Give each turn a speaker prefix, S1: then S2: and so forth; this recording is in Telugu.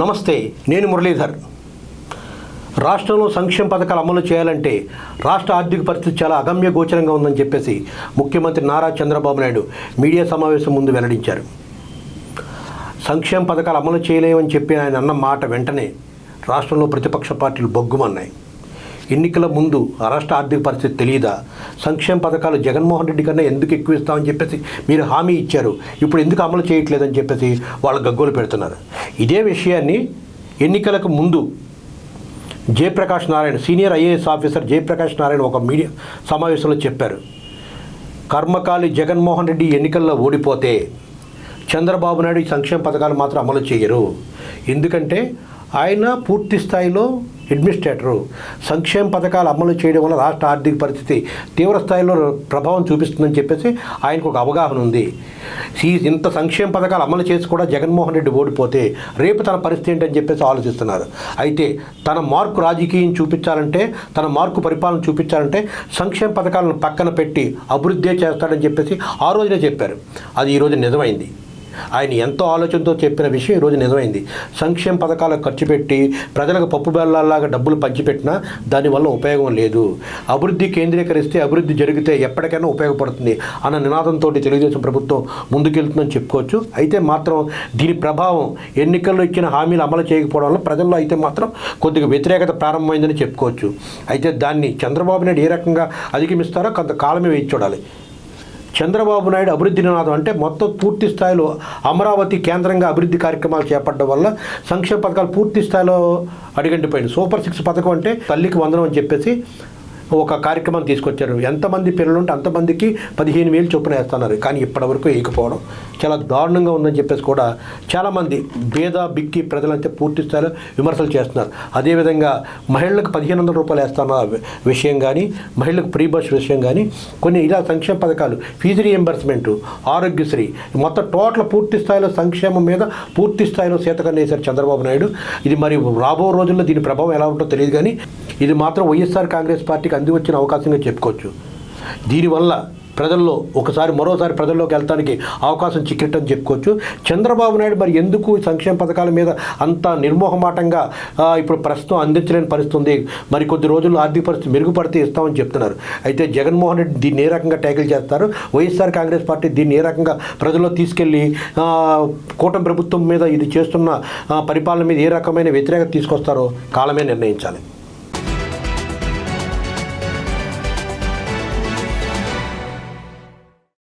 S1: నమస్తే నేను మురళీధర్. రాష్ట్రంలో సంక్షేమ పథకాలు అమలు చేయాలంటే రాష్ట్ర ఆర్థిక పరిస్థితి చాలా అగమ్య గోచరంగా ఉందని చెప్పేసి ముఖ్యమంత్రి నారా చంద్రబాబు నాయుడు మీడియా సమావేశం ముందు వెల్లడించారు. సంక్షేమ పథకాలు అమలు చేయలేమని చెప్పి ఆయన అన్న మాట వెంటనే రాష్ట్రంలో ప్రతిపక్ష పార్టీలు బొగ్గుమన్నాయి. ఎన్నికల ముందు రాష్ట్ర ఆర్థిక పరిస్థితి తెలియదా సంక్షేమ పథకాలు జగన్మోహన్ రెడ్డి కన్నా ఎందుకు ఎక్కువ ఇస్తామని చెప్పేసి మీరు హామీ ఇచ్చారు. ఇప్పుడు ఎందుకు అమలు చేయట్లేదని చెప్పేసి వాళ్ళు గగ్గోలు పెడుతున్నారు. ఇదే విషయాన్ని ఎన్నికలకు ముందు Jayaprakash Narayan senior IAS officer Jayaprakash Narayan ఒక మీడియా సమావేశంలో చెప్పారు. కర్మకాలి జగన్మోహన్ రెడ్డి ఎన్నికల్లో ఓడిపోతే చంద్రబాబు నాయుడు సంక్షేమ పథకాలు మాత్రం అమలు చేయరు. ఎందుకంటే ఆయన పూర్తి స్థాయిలో అడ్మినిస్ట్రేటరు సంక్షేమ పథకాలు అమలు చేయడం వల్ల రాష్ట్ర ఆర్థిక పరిస్థితి తీవ్ర స్థాయిలో ప్రభావం చూపిస్తుందని చెప్పేసి ఆయనకు ఒక అవగాహన ఉంది. ఈ ఇంత సంక్షేమ పథకాలు అమలు చేసి కూడా జగన్మోహన్ రెడ్డి ఓడిపోతే రేపు తన పరిస్థితి ఏంటని చెప్పేసి ఆలోచిస్తున్నారు. అయితే తన మార్కు రాజకీయం చూపించాలంటే తన మార్కు పరిపాలన చూపించాలంటే సంక్షేమ పథకాలను పక్కన పెట్టి అభివృద్ధి చేస్తాడని చెప్పేసి ఆ రోజునే చెప్పారు. అది ఈరోజు నిజమైంది. ఆయన ఎంతో ఆలోచనతో చెప్పిన విషయం ఈరోజు నిజమైంది. సంక్షేమ పథకాలకు ఖర్చు పెట్టి ప్రజలకు పప్పు బెల్లాల్లాగా డబ్బులు పంచిపెట్టినా దానివల్ల ఉపయోగం లేదు. అభివృద్ధి కేంద్రీకరిస్తే అభివృద్ధి జరిగితే ఎప్పటికైనా ఉపయోగపడుతుంది అన్న నినాదంతో తెలుగుదేశం ప్రభుత్వం ముందుకెళ్తుందని చెప్పుకోవచ్చు. అయితే మాత్రం దీని ప్రభావం ఎన్నికల్లో ఇచ్చిన హామీలు అమలు చేయకపోవడం వల్ల ప్రజల్లో అయితే మాత్రం కొద్దిగా వ్యతిరేకత ప్రారంభమైందని చెప్పుకోవచ్చు. అయితే దాన్ని చంద్రబాబు నాయుడు ఏ రకంగా అధిగమిస్తారో కొంత కాలమే వేచి చూడాలి. చంద్రబాబు నాయుడు అభివృద్ధి నినాదం అంటే మొత్తం పూర్తి స్థాయిలో అమరావతి కేంద్రంగా అభివృద్ధి కార్యక్రమాలు చేపట్టడం వల్ల సంక్షేమ పథకాలు పూర్తి స్థాయిలో అడిగంటిపోయింది. సూపర్ సిక్స్ పథకం అంటే తల్లికి వందనం అని చెప్పేసి ఒక కార్యక్రమం తీసుకొచ్చారు. ఎంతమంది పిల్లలు ఉంటే అంతమందికి పదిహేను వేలు చొప్పున వేస్తున్నారు. కానీ ఇప్పటివరకు వేయకపోవడం చాలా దారుణంగా ఉందని చెప్పేసి కూడా చాలామంది భేద బిక్కి ప్రజలంతా పూర్తి స్థాయిలో విమర్శలు చేస్తున్నారు. అదేవిధంగా మహిళలకు పదిహేను వందల రూపాయలు వేస్తున్న విషయం కానీ మహిళలకు ఫ్రీ బస్ విషయం కానీ కొన్ని ఇలా సంక్షేమ పథకాలు ఫీజు రియంబర్స్మెంట్ ఆరోగ్యశ్రీ మొత్తం టోటల్ పూర్తి స్థాయిలో సంక్షేమం మీద పూర్తి స్థాయిలో సీతకన్ను వేశారు చంద్రబాబు నాయుడు. ఇది మరి రాబో రోజుల్లో దీని ప్రభావం ఎలా ఉంటుందో తెలియదు కానీ ఇది మాత్రం వైఎస్ఆర్ కాంగ్రెస్ పార్టీకి అంది వచ్చిన అవకాశంగా చెప్పుకోవచ్చు. దీనివల్ల ప్రజల్లో ఒకసారి మరోసారి ప్రజల్లోకి వెళ్ళడానికి అవకాశం చిక్కిట్టని చెప్పుకోవచ్చు. చంద్రబాబు నాయుడు మరి ఎందుకు సంక్షేమ పథకాల మీద అంత నిర్మోహమాటంగా ఇప్పుడు ప్రస్తుతం అందించలేని పరిస్థితి ఉంది మరి కొద్ది రోజుల్లో ఆర్థిక పరిస్థితి మెరుగుపడితే ఇస్తామని చెప్తున్నారు. అయితే జగన్మోహన్ రెడ్డి దీన్ని ఏ రకంగా ట్యాకిల్ చేస్తారు? వైఎస్ఆర్ కాంగ్రెస్ పార్టీ దీన్ని ఏ రకంగా ప్రజల్లో తీసుకెళ్ళి కూటమి ప్రభుత్వం మీద ఇది చేస్తున్న పరిపాలన మీద ఏ రకమైన వ్యతిరేకత తీసుకొస్తారో కాలమే నిర్ణయించాలి.